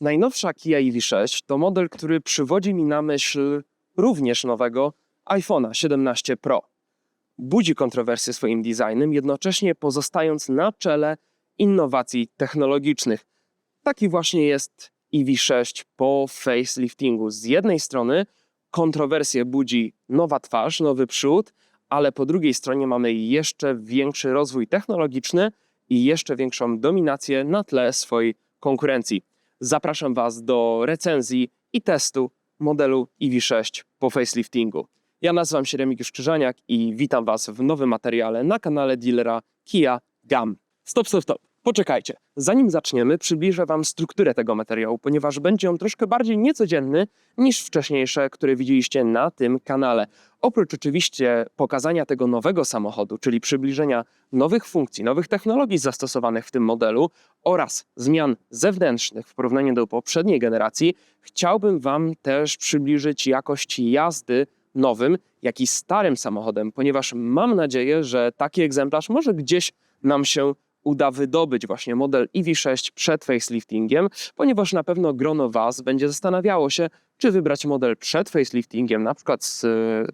Najnowsza Kia EV6 to model, który przywodzi mi na myśl również nowego iPhone'a 17 Pro. Budzi kontrowersje swoim designem, jednocześnie pozostając na czele innowacji technologicznych. Taki właśnie jest EV6 po faceliftingu. Z jednej strony kontrowersje budzi nowa twarz, nowy przód, ale po drugiej stronie mamy jeszcze większy rozwój technologiczny i jeszcze większą dominację na tle swojej konkurencji. Zapraszam Was do recenzji i testu modelu EV6 po faceliftingu. Ja nazywam się Remigiusz Krzyżaniak i witam Was w nowym materiale na kanale dealera Kia Gam. Stop, stop, stop. Poczekajcie. Zanim zaczniemy, przybliżę Wam strukturę tego materiału, ponieważ będzie on troszkę bardziej niecodzienny niż wcześniejsze, które widzieliście na tym kanale. Oprócz oczywiście pokazania tego nowego samochodu, czyli przybliżenia nowych funkcji, nowych technologii zastosowanych w tym modelu oraz zmian zewnętrznych w porównaniu do poprzedniej generacji, chciałbym Wam też przybliżyć jakość jazdy nowym, jak i starym samochodem, ponieważ mam nadzieję, że taki egzemplarz może gdzieś nam się uda wydobyć właśnie model EV6 przed faceliftingiem, ponieważ na pewno grono Was będzie zastanawiało się, czy wybrać model przed faceliftingiem, na przykład z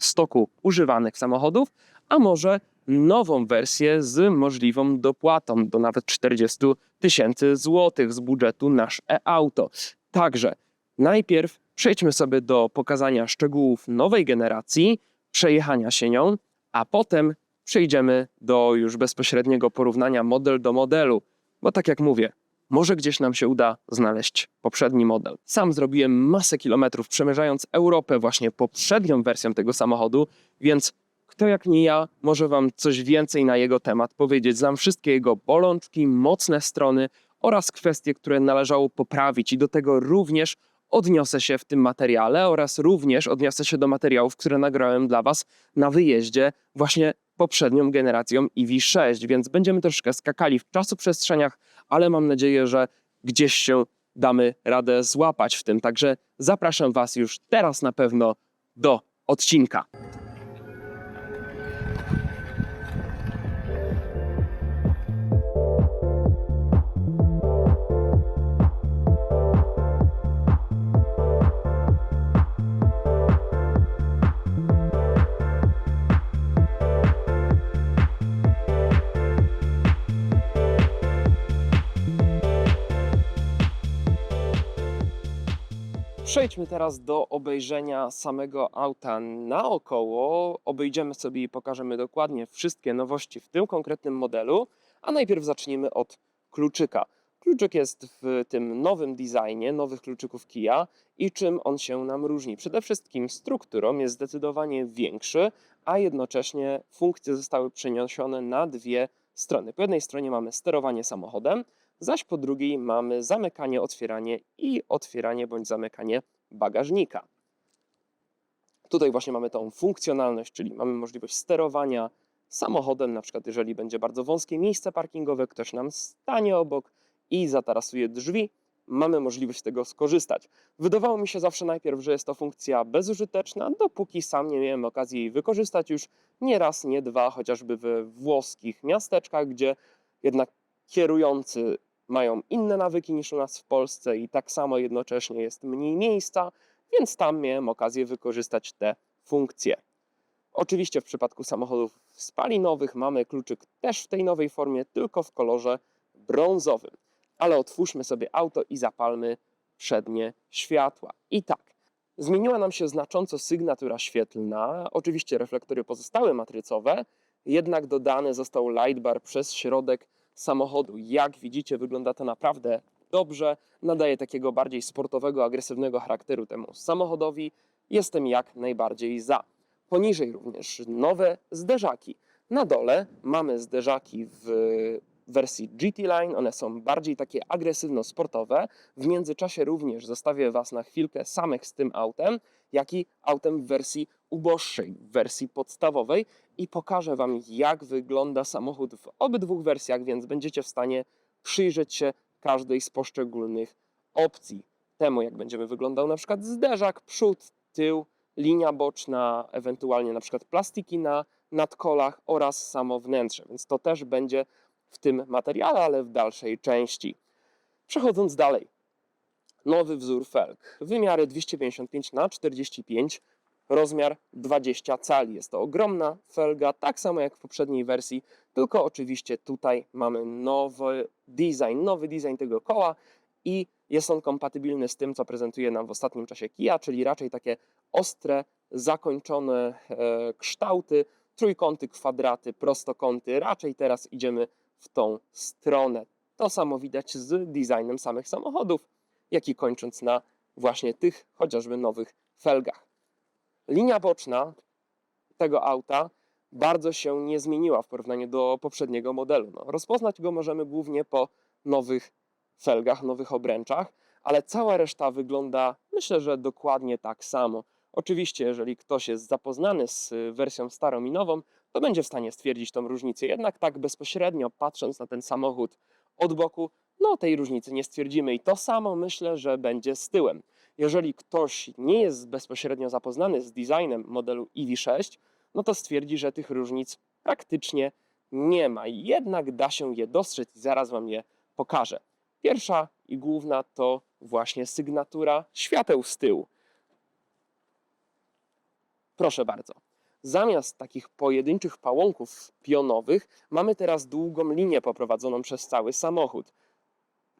stoku używanych samochodów, a może nową wersję z możliwą dopłatą do nawet 40 tysięcy złotych z budżetu nasz e-auto. Także najpierw przejdźmy sobie do pokazania szczegółów nowej generacji, przejechania się nią, a potem przejdziemy do już bezpośredniego porównania model do modelu, bo tak jak mówię, może gdzieś nam się uda znaleźć poprzedni model. Sam zrobiłem masę kilometrów przemierzając Europę właśnie poprzednią wersją tego samochodu, więc kto jak nie ja może Wam coś więcej na jego temat powiedzieć. Znam wszystkie jego bolączki, mocne strony oraz kwestie, które należało poprawić i do tego również odniosę się w tym materiale oraz również odniosę się do materiałów, które nagrałem dla Was na wyjeździe właśnie poprzednią generacją EV6, więc będziemy troszkę skakali w czasoprzestrzeniach, ale mam nadzieję, że gdzieś się damy radę złapać w tym. Także zapraszam Was już teraz na pewno do odcinka. Przejdźmy teraz do obejrzenia samego auta naokoło. Obejdziemy sobie i pokażemy dokładnie wszystkie nowości w tym konkretnym modelu, a najpierw zacznijmy od kluczyka. Kluczyk jest w tym nowym designie, nowych kluczyków Kia i czym on się nam różni? Przede wszystkim strukturą jest zdecydowanie większy, a jednocześnie funkcje zostały przeniesione na dwie strony. Po jednej stronie mamy sterowanie samochodem, zaś po drugiej mamy zamykanie, otwieranie i otwieranie bądź zamykanie bagażnika. Tutaj właśnie mamy tą funkcjonalność, czyli mamy możliwość sterowania samochodem, na przykład jeżeli będzie bardzo wąskie miejsce parkingowe, ktoś nam stanie obok i zatarasuje drzwi, mamy możliwość z tego skorzystać. Wydawało mi się zawsze najpierw, że jest to funkcja bezużyteczna, dopóki sam nie miałem okazji jej wykorzystać już nie raz, nie dwa, chociażby we włoskich miasteczkach, gdzie jednak kierujący mają inne nawyki niż u nas w Polsce i tak samo jednocześnie jest mniej miejsca, więc tam miałem okazję wykorzystać te funkcje. Oczywiście w przypadku samochodów spalinowych mamy kluczyk też w tej nowej formie, tylko w kolorze brązowym. Ale otwórzmy sobie auto i zapalmy przednie światła. I tak, zmieniła nam się znacząco sygnatura świetlna. Oczywiście reflektory pozostały matrycowe, jednak dodany został lightbar przez środek samochodu. Jak widzicie, wygląda to naprawdę dobrze. Nadaje takiego bardziej sportowego, agresywnego charakteru temu samochodowi. Jestem jak najbardziej za. Poniżej również nowe zderzaki. Na dole mamy zderzaki w wersji GT Line, one są bardziej takie agresywno-sportowe. W międzyczasie również zostawię Was na chwilkę samych z tym autem, jak i autem w wersji uboższej, wersji podstawowej i pokażę Wam, jak wygląda samochód w obydwu wersjach, więc będziecie w stanie przyjrzeć się każdej z poszczególnych opcji. Temu, jak będziemy wyglądał na przykład zderzak, przód, tył, linia boczna, ewentualnie na przykład plastiki na nadkolach oraz samo wnętrze, więc to też będzie w tym materiale, ale w dalszej części. Przechodząc dalej. nowy wzór felg. Wymiary 255 na 45 rozmiar 20 cali. Jest to ogromna felga, tak samo jak w poprzedniej wersji, tylko oczywiście tutaj mamy nowy design, nowy design tego koła i jest on kompatybilny z tym, co prezentuje nam w ostatnim czasie Kia, czyli raczej takie ostre, zakończone e, kształty, trójkąty, kwadraty, prostokąty. Raczej teraz idziemy w tą stronę. To samo widać z designem samych samochodów, jak i kończąc na właśnie tych chociażby nowych felgach. Linia boczna tego auta bardzo się nie zmieniła w porównaniu do poprzedniego modelu. No, rozpoznać go możemy głównie po nowych felgach, nowych obręczach, ale cała reszta wygląda myślę, że dokładnie tak samo. Oczywiście, jeżeli ktoś jest zapoznany z y, wersją starą i nową, to będzie w stanie stwierdzić tą różnicę. Jednak tak bezpośrednio patrząc na ten samochód od boku, no tej różnicy nie stwierdzimy i to samo myślę, że będzie z tyłem. Jeżeli ktoś nie jest bezpośrednio zapoznany z designem modelu EV6, no to stwierdzi, że tych różnic praktycznie nie ma. Jednak da się je dostrzec i zaraz Wam je pokażę. Pierwsza i główna to właśnie sygnatura świateł z tyłu. Proszę bardzo. Zamiast takich pojedynczych pałąków pionowych, mamy teraz długą linię poprowadzoną przez cały samochód.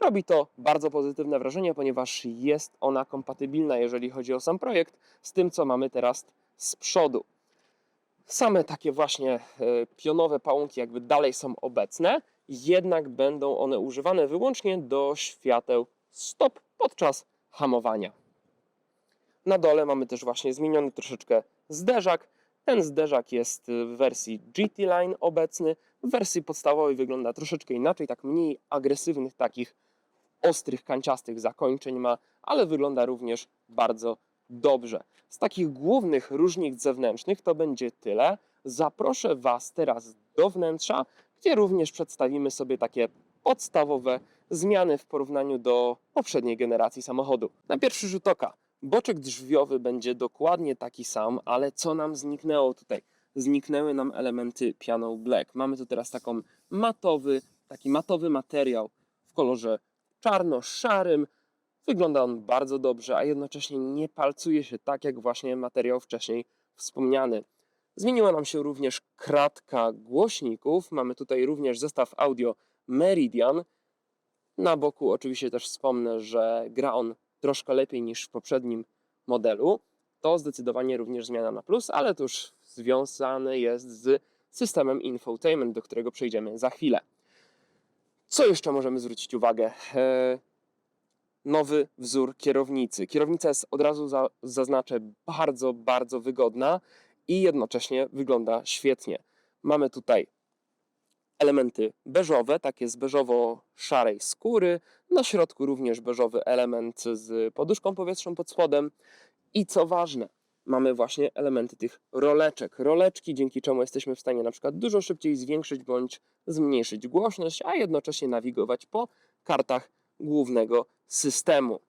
Robi to bardzo pozytywne wrażenie, ponieważ jest ona kompatybilna, jeżeli chodzi o sam projekt, z tym, co mamy teraz z przodu. Same takie właśnie e, pionowe pałąki jakby dalej są obecne, jednak będą one używane wyłącznie do świateł stop podczas hamowania. Na dole mamy też właśnie zmieniony troszeczkę zderzak. Ten zderzak jest w wersji GT Line obecny. W wersji podstawowej wygląda troszeczkę inaczej, tak mniej agresywnych, takich ostrych, kanciastych zakończeń ma, ale wygląda również bardzo dobrze. Z takich głównych różnic zewnętrznych to będzie tyle. Zaproszę Was teraz do wnętrza, gdzie również przedstawimy sobie takie podstawowe zmiany w porównaniu do poprzedniej generacji samochodu. Na pierwszy rzut oka boczek drzwiowy będzie dokładnie taki sam, ale co nam zniknęło tutaj? Zniknęły nam elementy piano black. Mamy tu teraz taką matowy, taki matowy materiał w kolorze czarno-szarym. Wygląda on bardzo dobrze, a jednocześnie nie palcuje się tak jak właśnie materiał wcześniej wspomniany. Zmieniła nam się również kratka głośników. Mamy tutaj również zestaw audio Meridian. Na boku oczywiście też wspomnę, że gra on troszkę lepiej niż w poprzednim modelu. To zdecydowanie również zmiana na plus, ale to już związane jest z systemem infotainment, do którego przejdziemy za chwilę. Co jeszcze możemy zwrócić uwagę? E, nowy wzór kierownicy. Kierownica jest od razu za, zaznaczę bardzo, bardzo wygodna i jednocześnie wygląda świetnie. Mamy tutaj elementy beżowe, takie z beżowo-szarej skóry. Na środku również beżowy element z poduszką powietrzną pod spodem. I co ważne, mamy właśnie elementy tych roleczek. Roleczki, dzięki czemu jesteśmy w stanie na przykład dużo szybciej zwiększyć bądź zmniejszyć głośność, a jednocześnie nawigować po kartach głównego systemu.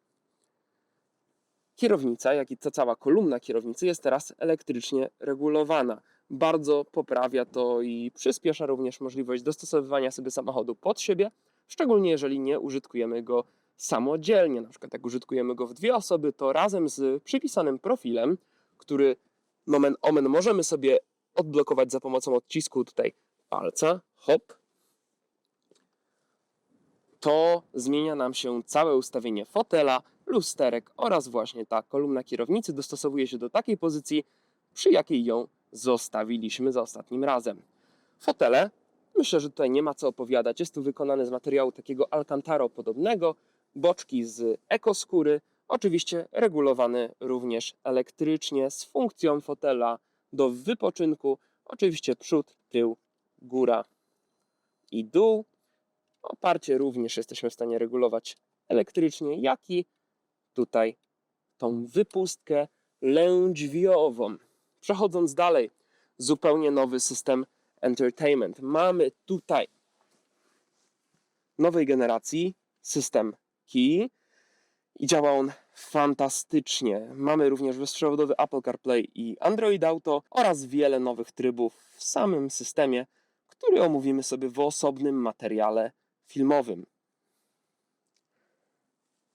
Kierownica, jak i ta cała kolumna kierownicy jest teraz elektrycznie regulowana. Bardzo poprawia to i przyspiesza również możliwość dostosowywania sobie samochodu pod siebie, szczególnie jeżeli nie użytkujemy go samodzielnie. Na przykład jak użytkujemy go w dwie osoby, to razem z przypisanym profilem, który nomen omen możemy sobie odblokować za pomocą odcisku tutaj palca, hop, to zmienia nam się całe ustawienie fotela, lusterek oraz właśnie ta kolumna kierownicy dostosowuje się do takiej pozycji, przy jakiej ją zostawiliśmy za ostatnim razem. Fotele, myślę, że tutaj nie ma co opowiadać, jest tu wykonany z materiału takiego alcantaro podobnego, boczki z ekoskóry, oczywiście regulowany również elektrycznie z funkcją fotela do wypoczynku, oczywiście przód, tył, góra i dół. Oparcie również jesteśmy w stanie regulować elektrycznie, jak i tutaj tą wypustkę lędźwiową. Przechodząc dalej, zupełnie nowy system entertainment. Mamy tutaj nowej generacji system Key i działa on fantastycznie. Mamy również bezprzewodowy Apple CarPlay i Android Auto oraz wiele nowych trybów w samym systemie, który omówimy sobie w osobnym materiale filmowym.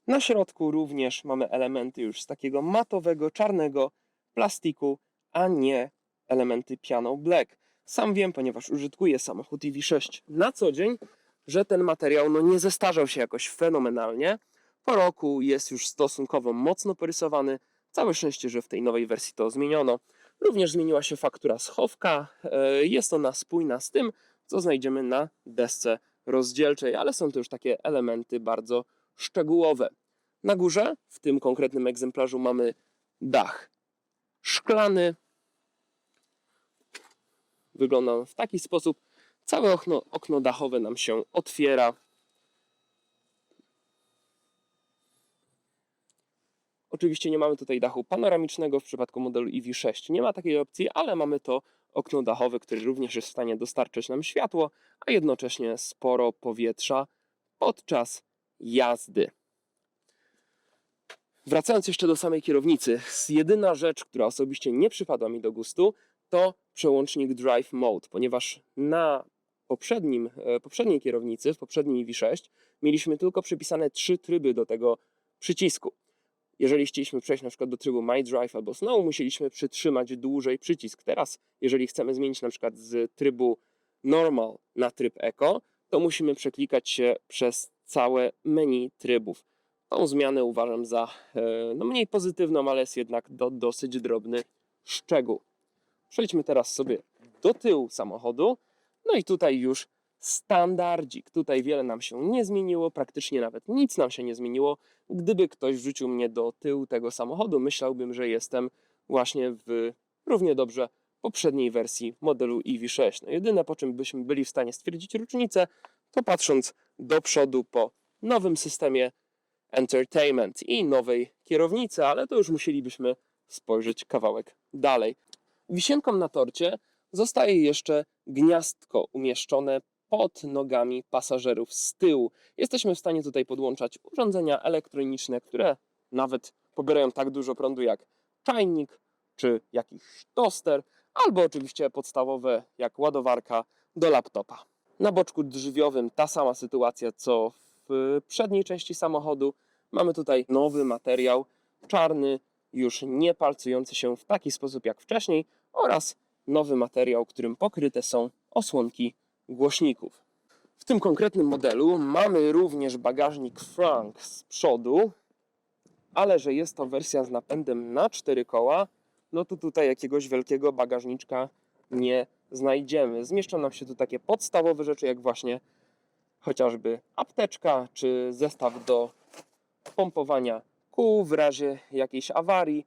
Na środku również mamy elementy już z takiego matowego, czarnego plastiku, a nie elementy piano black. Sam wiem, ponieważ użytkuję samochód EV6 na co dzień, że ten materiał no, nie zestarzał się jakoś fenomenalnie. Po roku jest już stosunkowo mocno porysowany. Całe szczęście, że w tej nowej wersji to zmieniono. Również zmieniła się faktura schowka. E, Jest ona spójna z tym, co znajdziemy na desce rozdzielczej, ale są to już takie elementy bardzo szczegółowe. Na górze, w tym konkretnym egzemplarzu, mamy dach szklany. Wygląda w taki sposób. Całe okno, okno dachowe nam się otwiera. Oczywiście nie mamy tutaj dachu panoramicznego w przypadku modelu EV6. Nie ma takiej opcji, ale mamy to okno dachowe, które również jest w stanie dostarczyć nam światło, a jednocześnie sporo powietrza podczas jazdy. Wracając jeszcze do samej kierownicy, jedyna rzecz, która osobiście nie przypadła mi do gustu, to przełącznik Drive Mode, ponieważ na poprzednim, e, poprzedniej kierownicy, w poprzedniej EV6, mieliśmy tylko przypisane trzy tryby do tego przycisku. Jeżeli chcieliśmy przejść na przykład do trybu My Drive albo Snow, musieliśmy przytrzymać dłużej przycisk. Teraz, jeżeli chcemy zmienić na przykład z trybu Normal na tryb Eco, to musimy przeklikać się przez całe menu trybów. Tą zmianę uważam za e, no, mniej pozytywną, ale jest jednak do, dosyć drobny szczegół. Przejdźmy teraz sobie do tyłu samochodu. No i tutaj już standardzik. Tutaj wiele nam się nie zmieniło, praktycznie nawet nic nam się nie zmieniło. Gdyby ktoś wrzucił mnie do tyłu tego samochodu, myślałbym, że jestem właśnie w równie dobrze poprzedniej wersji modelu EV6. No jedyne po czym byśmy byli w stanie stwierdzić różnicę, to patrząc do przodu po nowym systemie entertainment i nowej kierownicy, ale to już musielibyśmy spojrzeć kawałek dalej. Wisienką na torcie zostaje jeszcze gniazdko umieszczone pod nogami pasażerów z tyłu. Jesteśmy w stanie tutaj podłączać urządzenia elektroniczne, które nawet pobierają tak dużo prądu jak czajnik czy jakiś toster, albo oczywiście podstawowe jak ładowarka do laptopa. Na boczku drzwiowym ta sama sytuacja co w przedniej części samochodu. Mamy tutaj nowy materiał, czarny, już nie palcujący się w taki sposób jak wcześniej oraz nowy materiał, którym pokryte są osłonki głośników. W tym konkretnym modelu mamy również bagażnik Frank z przodu, ale że jest to wersja z napędem na cztery koła, no to tutaj jakiegoś wielkiego bagażniczka nie znajdziemy. Zmieszczą nam się tu takie podstawowe rzeczy, jak właśnie chociażby apteczka, czy zestaw do pompowania kół w razie jakiejś awarii,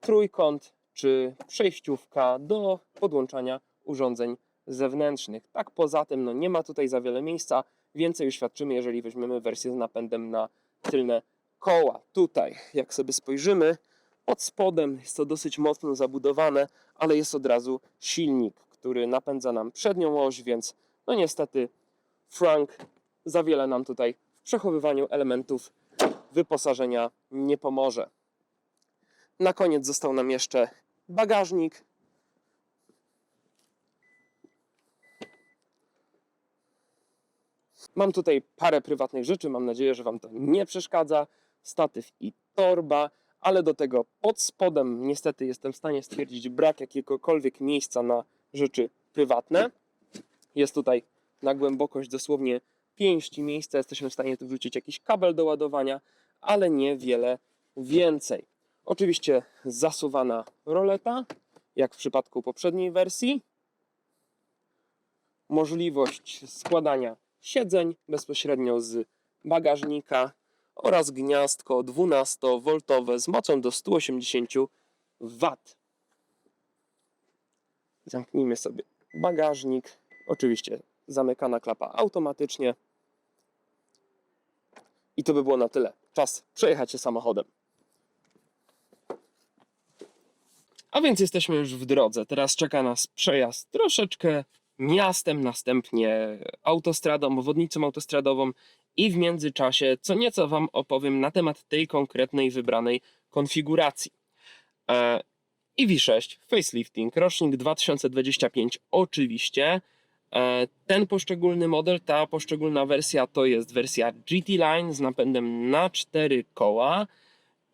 trójkąt, czy przejściówka do podłączania urządzeń zewnętrznych. Tak poza tym no nie ma tutaj za wiele miejsca. Więcej uświadczymy, jeżeli weźmiemy wersję z napędem na tylne koła. Tutaj, jak sobie spojrzymy, pod spodem jest to dosyć mocno zabudowane, ale jest od razu silnik, który napędza nam przednią oś, więc no niestety Frank za wiele nam tutaj w przechowywaniu elementów wyposażenia nie pomoże. Na koniec został nam jeszcze bagażnik. Mam tutaj parę prywatnych rzeczy, mam nadzieję, że Wam to nie przeszkadza. Statyw i torba, ale do tego pod spodem niestety jestem w stanie stwierdzić brak jakiegokolwiek miejsca na rzeczy prywatne. Jest tutaj na głębokość dosłownie pięści miejsca, jesteśmy w stanie tu wrzucić jakiś kabel do ładowania, ale niewiele więcej. Oczywiście zasuwana roleta, jak w przypadku poprzedniej wersji. Możliwość składania siedzeń bezpośrednio z bagażnika oraz gniazdko 12V z mocą do 180 W. Zamknijmy sobie bagażnik. Oczywiście zamykana klapa automatycznie. I to by było na tyle. Czas przejechać się samochodem. A więc jesteśmy już w drodze. Teraz czeka nas przejazd troszeczkę miastem, następnie autostradą, obwodnicą autostradową i w międzyczasie co nieco Wam opowiem na temat tej konkretnej wybranej konfiguracji. E, EV6 facelifting, rocznik 2025 oczywiście. E, Ten poszczególny model, ta poszczególna wersja to jest wersja GT Line z napędem na 4 koła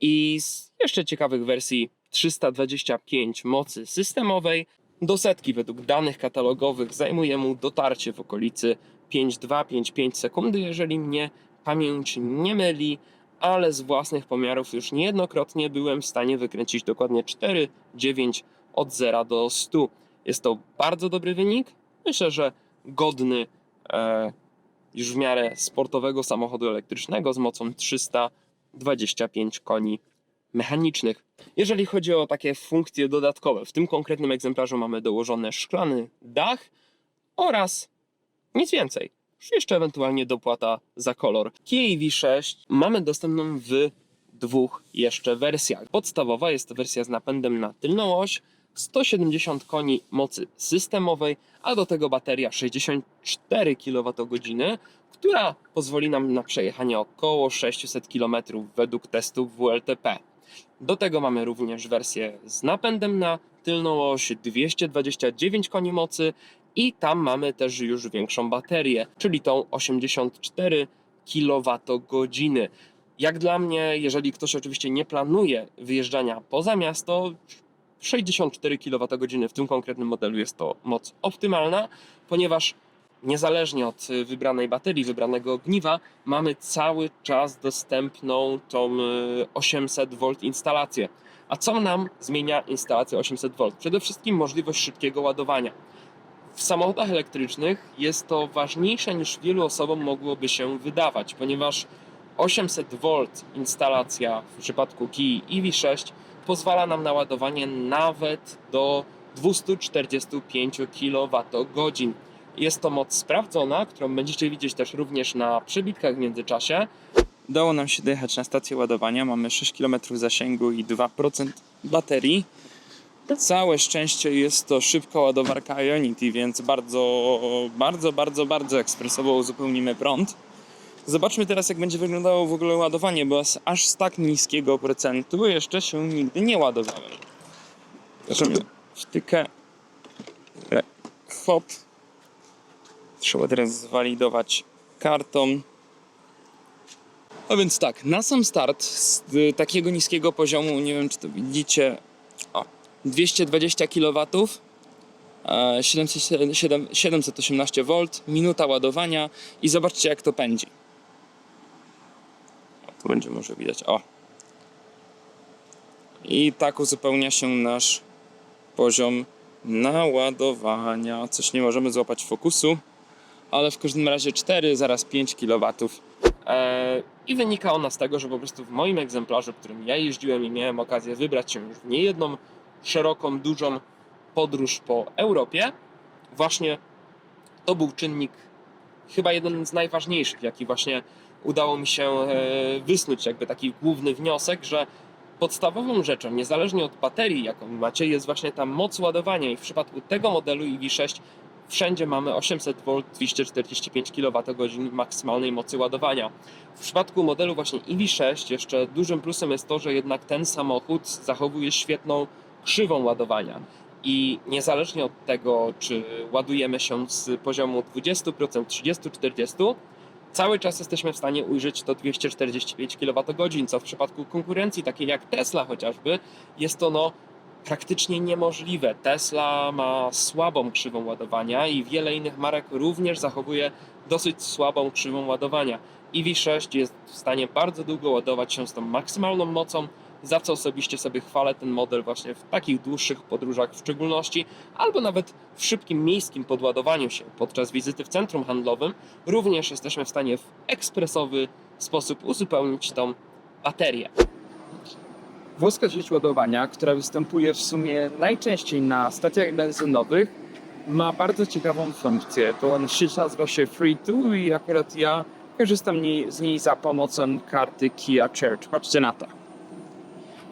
i z jeszcze ciekawych wersji 325 mocy systemowej. Do setki według danych katalogowych zajmuje mu dotarcie w okolicy 5,2-5,5 sekundy, jeżeli mnie pamięć nie myli, ale z własnych pomiarów już niejednokrotnie byłem w stanie wykręcić dokładnie 4,9 od 0 do 100. Jest to bardzo dobry wynik. Myślę, że godny e, już w miarę sportowego samochodu elektrycznego z mocą 325 koni mechanicznych. Jeżeli chodzi o takie funkcje dodatkowe, w tym konkretnym egzemplarzu mamy dołożony szklany dach oraz nic więcej. Jeszcze ewentualnie dopłata za kolor. Kia EV6 mamy dostępną w dwóch jeszcze wersjach. Podstawowa jest wersja z napędem na tylną oś, 170 koni mocy systemowej, a do tego bateria 64 kWh, która pozwoli nam na przejechanie około 600 km według testów WLTP. Do tego mamy również wersję z napędem na tylną oś 229 koni mocy i tam mamy też już większą baterię, czyli tą 84 kWh. Jak dla mnie, jeżeli ktoś oczywiście nie planuje wyjeżdżania poza miasto, 64 kWh w tym konkretnym modelu jest to moc optymalna, ponieważ niezależnie od y, wybranej baterii, wybranego ogniwa, mamy cały czas dostępną tą y, 800 V instalację. A co nam zmienia instalacja 800 V? Przede wszystkim możliwość szybkiego ładowania. W samochodach elektrycznych jest to ważniejsze niż wielu osobom mogłoby się wydawać, ponieważ 800 V instalacja w przypadku Kii EV6 pozwala nam na ładowanie nawet do 245 kWh. Jest to moc sprawdzona, którą będziecie widzieć też również na przebitkach w międzyczasie. Udało nam się dojechać na stację ładowania. Mamy 6 km zasięgu i 2% baterii. Całe szczęście jest to szybka ładowarka Ionity, więc bardzo, bardzo, bardzo, bardzo ekspresowo uzupełnimy prąd. Zobaczmy teraz, jak będzie wyglądało w ogóle ładowanie, bo z- aż z tak niskiego procentu jeszcze się nigdy nie ładowałem. Wtykę. Hop. Trzeba teraz zwalidować kartą. No więc tak, na sam start z takiego niskiego poziomu, nie wiem czy to widzicie, o, 220 kW, e, 700, 7, 718 V, minuta ładowania i zobaczcie jak to pędzi. O, tu będzie może widać, o. I tak uzupełnia się nasz poziom naładowania. Coś nie możemy złapać fokusu, ale w każdym razie 4, zaraz 5 kW. E, I wynika ona z tego, że po prostu w moim egzemplarzu, którym ja jeździłem i miałem okazję wybrać się już w niejedną szeroką, dużą podróż po Europie, właśnie to był czynnik chyba jeden z najważniejszych, jaki właśnie udało mi się e, wysnuć, jakby taki główny wniosek, że podstawową rzeczą, niezależnie od baterii, jaką macie, jest właśnie ta moc ładowania i w przypadku tego modelu EV6 wszędzie mamy 800 V 245 kWh maksymalnej mocy ładowania. W przypadku modelu właśnie EV6 jeszcze dużym plusem jest to, że jednak ten samochód zachowuje świetną krzywą ładowania. I niezależnie od tego, czy ładujemy się z poziomu 20%, 30%, 40%, cały czas jesteśmy w stanie ujrzeć to 245 kWh, co w przypadku konkurencji takiej jak Tesla chociażby, jest to no praktycznie niemożliwe. Tesla ma słabą krzywą ładowania i wiele innych marek również zachowuje dosyć słabą krzywą ładowania. EV6 jest w stanie bardzo długo ładować się z tą maksymalną mocą, za co osobiście sobie chwalę ten model właśnie w takich dłuższych podróżach w szczególności, albo nawet w szybkim miejskim podładowaniu się podczas wizyty w centrum handlowym, również jesteśmy w stanie w ekspresowy sposób uzupełnić tą baterię. Włoska sieć ładowania, która występuje w sumie najczęściej na stacjach benzynowych, ma bardzo ciekawą funkcję. To on sieć nazywa się Free2 i akurat ja korzystam z niej za pomocą karty Kia Church. Patrzcie na to.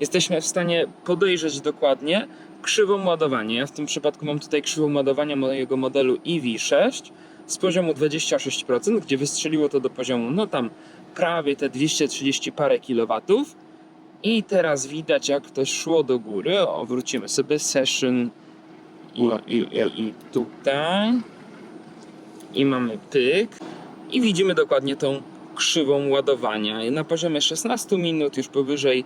Jesteśmy w stanie podejrzeć dokładnie krzywą ładowania. Ja w tym przypadku mam tutaj krzywą ładowania mojego modelu EV6 z poziomu 26%, gdzie wystrzeliło to do poziomu, no tam prawie te 230 parę kilowatów. I teraz widać, jak to szło do góry. O, wrócimy sobie session i, i, i, tutaj. i mamy pyk i widzimy dokładnie tą krzywą ładowania. Na poziomie 16 minut już powyżej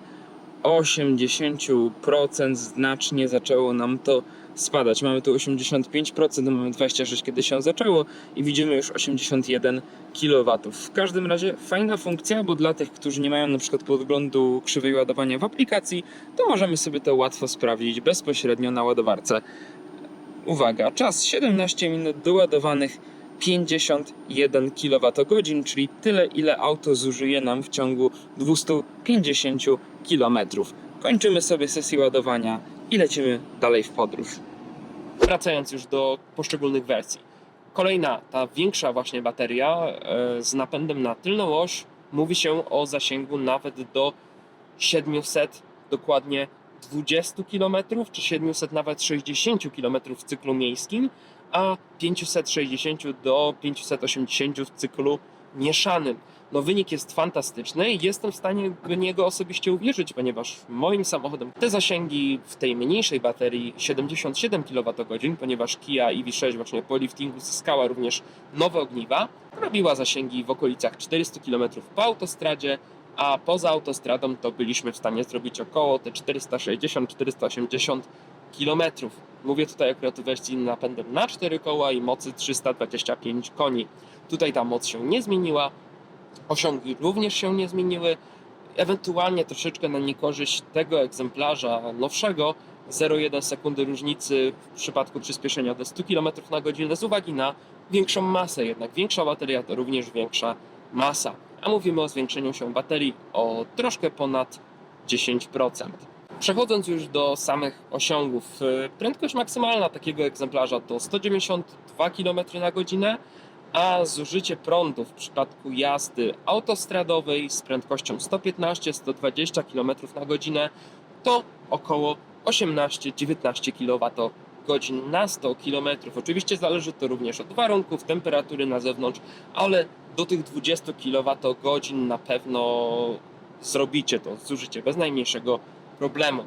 80% znacznie zaczęło nam to spadać. Mamy tu 85%, mamy 26 kiedy się zaczęło i widzimy już 81 kW. W każdym razie fajna funkcja, bo dla tych, którzy nie mają na przykład podglądu krzywej ładowania w aplikacji, to możemy sobie to łatwo sprawdzić bezpośrednio na ładowarce. Uwaga, czas 17 minut doładowanych 51 kWh, czyli tyle ile auto zużyje nam w ciągu 250 km. Kończymy sobie sesję ładowania i lecimy dalej w podróż. Wracając już do poszczególnych wersji. Kolejna, ta większa właśnie bateria e, z napędem na tylną oś mówi się o zasięgu nawet do 700, dokładnie 20 km, czy 700 nawet 60 km w cyklu miejskim, a 560 do 580 w cyklu mieszanym. No wynik jest fantastyczny i jestem w stanie w niego osobiście uwierzyć, ponieważ moim samochodem te zasięgi w tej mniejszej baterii 77 kWh, ponieważ Kia EV6 właśnie po liftingu zyskała również nowe ogniwa, robiła zasięgi w okolicach 400 km po autostradzie, a poza autostradą to byliśmy w stanie zrobić około te 460-480 km. Mówię tutaj akurat o wersji napędem na 4 koła i mocy 325 koni. Tutaj ta moc się nie zmieniła, osiągi również się nie zmieniły. Ewentualnie troszeczkę na niekorzyść tego egzemplarza nowszego 0,1 sekundy różnicy w przypadku przyspieszenia do 100 km na godzinę z uwagi na większą masę. Jednak większa bateria to również większa masa. A mówimy o zwiększeniu się baterii o troszkę ponad 10%. Przechodząc już do samych osiągów, prędkość maksymalna takiego egzemplarza to 192 km na godzinę, a zużycie prądu w przypadku jazdy autostradowej z prędkością 115-120 km na godzinę to około 18-19 kWh na 100 km. Oczywiście zależy to również od warunków, temperatury na zewnątrz, ale do tych 20 kWh na pewno zrobicie to zużycie bez najmniejszego problemu.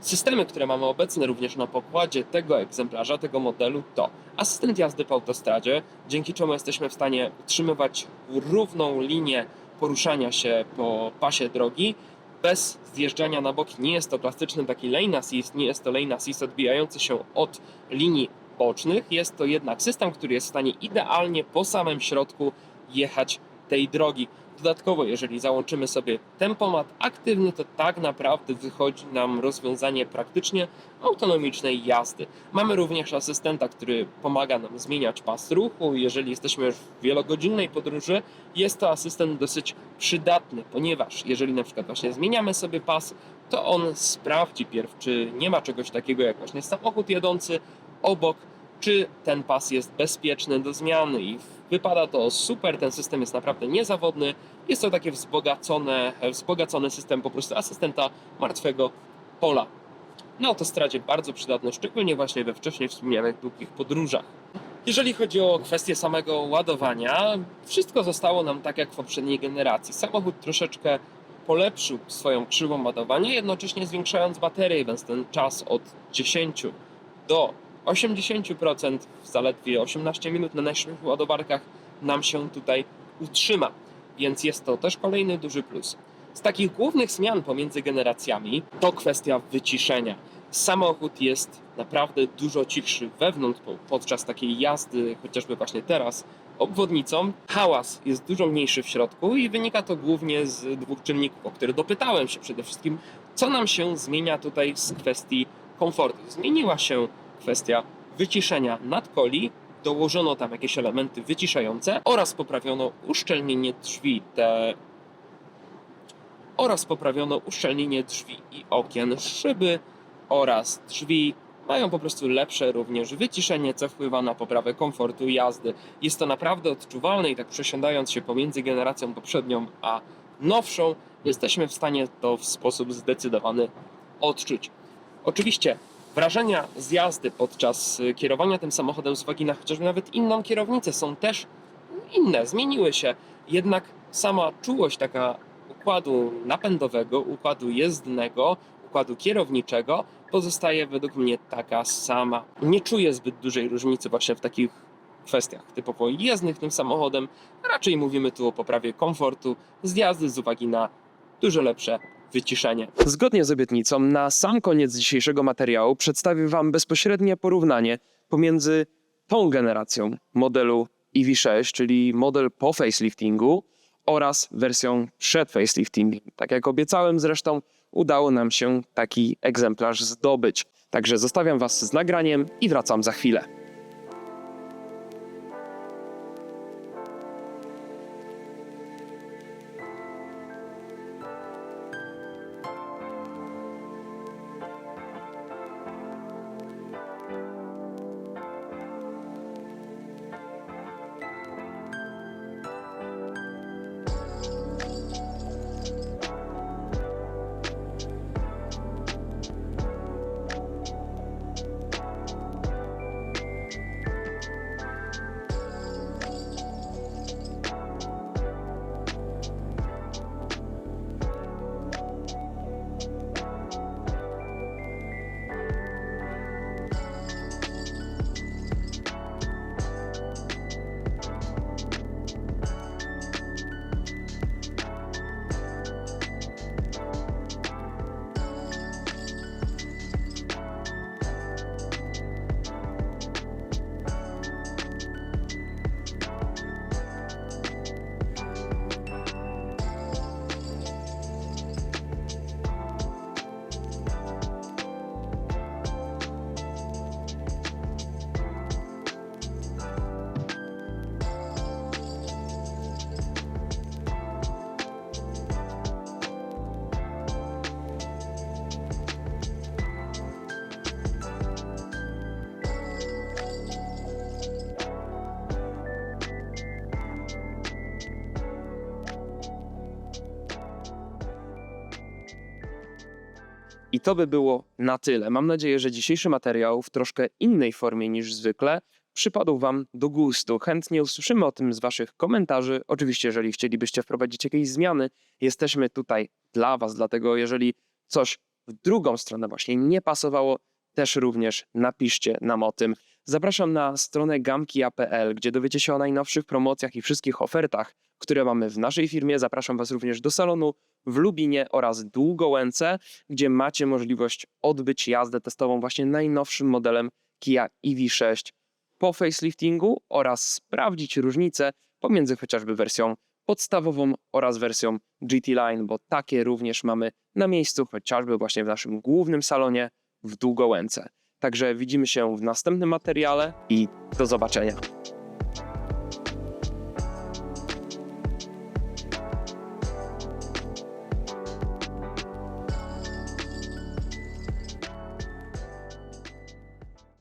Systemy, które mamy obecne również na pokładzie tego egzemplarza, tego modelu, to asystent jazdy po autostradzie, dzięki czemu jesteśmy w stanie utrzymywać równą linię poruszania się po pasie drogi bez zjeżdżania na boki. Nie jest to klasyczny taki lane assist, nie jest to lane assist odbijający się od linii bocznych. Jest to jednak system, który jest w stanie idealnie po samym środku jechać tej drogi. Dodatkowo, jeżeli załączymy sobie tempomat aktywny, to tak naprawdę wychodzi nam rozwiązanie praktycznie autonomicznej jazdy. Mamy również asystenta, który pomaga nam zmieniać pas ruchu. Jeżeli jesteśmy już w wielogodzinnej podróży, jest to asystent dosyć przydatny, ponieważ jeżeli na przykład właśnie zmieniamy sobie pas, to on sprawdzi pierw, czy nie ma czegoś takiego jak właśnie samochód jadący obok, czy ten pas jest bezpieczny do zmiany i wypada to super, ten system jest naprawdę niezawodny, jest to takie wzbogacone, wzbogacony system po prostu asystenta martwego pola. Na autostradzie bardzo przydatny, szczególnie właśnie we wcześniej wspomnianych długich podróżach. Jeżeli chodzi o kwestię samego ładowania, wszystko zostało nam tak jak w poprzedniej generacji. Samochód troszeczkę polepszył swoją krzywą ładowania, jednocześnie zwiększając baterię, więc ten czas od 10 do 80% w zaledwie 18 minut na najszybszych ładowarkach nam się tutaj utrzyma, więc jest to też kolejny duży plus. Z takich głównych zmian pomiędzy generacjami to kwestia wyciszenia. Samochód jest naprawdę dużo cichszy wewnątrz po- podczas takiej jazdy, chociażby właśnie teraz obwodnicą. Hałas jest dużo mniejszy w środku i wynika to głównie z dwóch czynników, o które dopytałem się przede wszystkim, co nam się zmienia tutaj z kwestii komfortu. Zmieniła się kwestia wyciszenia nadkoli, dołożono tam jakieś elementy wyciszające oraz poprawiono uszczelnienie drzwi. Te oraz poprawiono uszczelnienie drzwi i okien, szyby oraz drzwi mają po prostu lepsze również wyciszenie, co wpływa na poprawę komfortu jazdy. Jest to naprawdę odczuwalne i tak przesiadając się pomiędzy generacją poprzednią a nowszą, jesteśmy w stanie to w sposób zdecydowany odczuć. Oczywiście wrażenia z jazdy podczas y, kierowania tym samochodem z uwagi na chociażby nawet inną kierownicę są też inne, zmieniły się. Jednak sama czułość taka układu napędowego, układu jezdnego, układu kierowniczego pozostaje według mnie taka sama. Nie czuję zbyt dużej różnicy właśnie w takich kwestiach typowo jezdnych tym samochodem. Raczej mówimy tu o poprawie komfortu z jazdy z uwagi na dużo lepsze wyciszenie. Zgodnie z obietnicą, na sam koniec dzisiejszego materiału przedstawię Wam bezpośrednie porównanie pomiędzy tą generacją modelu EV6, czyli model po faceliftingu, oraz wersją przed faceliftingiem. Tak jak obiecałem zresztą, udało nam się taki egzemplarz zdobyć. Także zostawiam Was z nagraniem i wracam za chwilę. To by było na tyle. Mam nadzieję, że dzisiejszy materiał w troszkę innej formie niż zwykle przypadł Wam do gustu. Chętnie usłyszymy o tym z Waszych komentarzy. Oczywiście, jeżeli chcielibyście wprowadzić jakieś zmiany, jesteśmy tutaj dla Was. Dlatego, jeżeli coś w drugą stronę właśnie nie pasowało, też również napiszcie nam o tym. Zapraszam na stronę gamkia.pl, gdzie dowiecie się o najnowszych promocjach i wszystkich ofertach, które mamy w naszej firmie. Zapraszam Was również do salonu w Lubinie oraz Długołęce, gdzie macie możliwość odbyć jazdę testową właśnie najnowszym modelem Kia EV6 po faceliftingu oraz sprawdzić różnice pomiędzy chociażby wersją podstawową oraz wersją GT Line, bo takie również mamy na miejscu, chociażby właśnie w naszym głównym salonie w Długołęce. Także widzimy się w następnym materiale i do zobaczenia.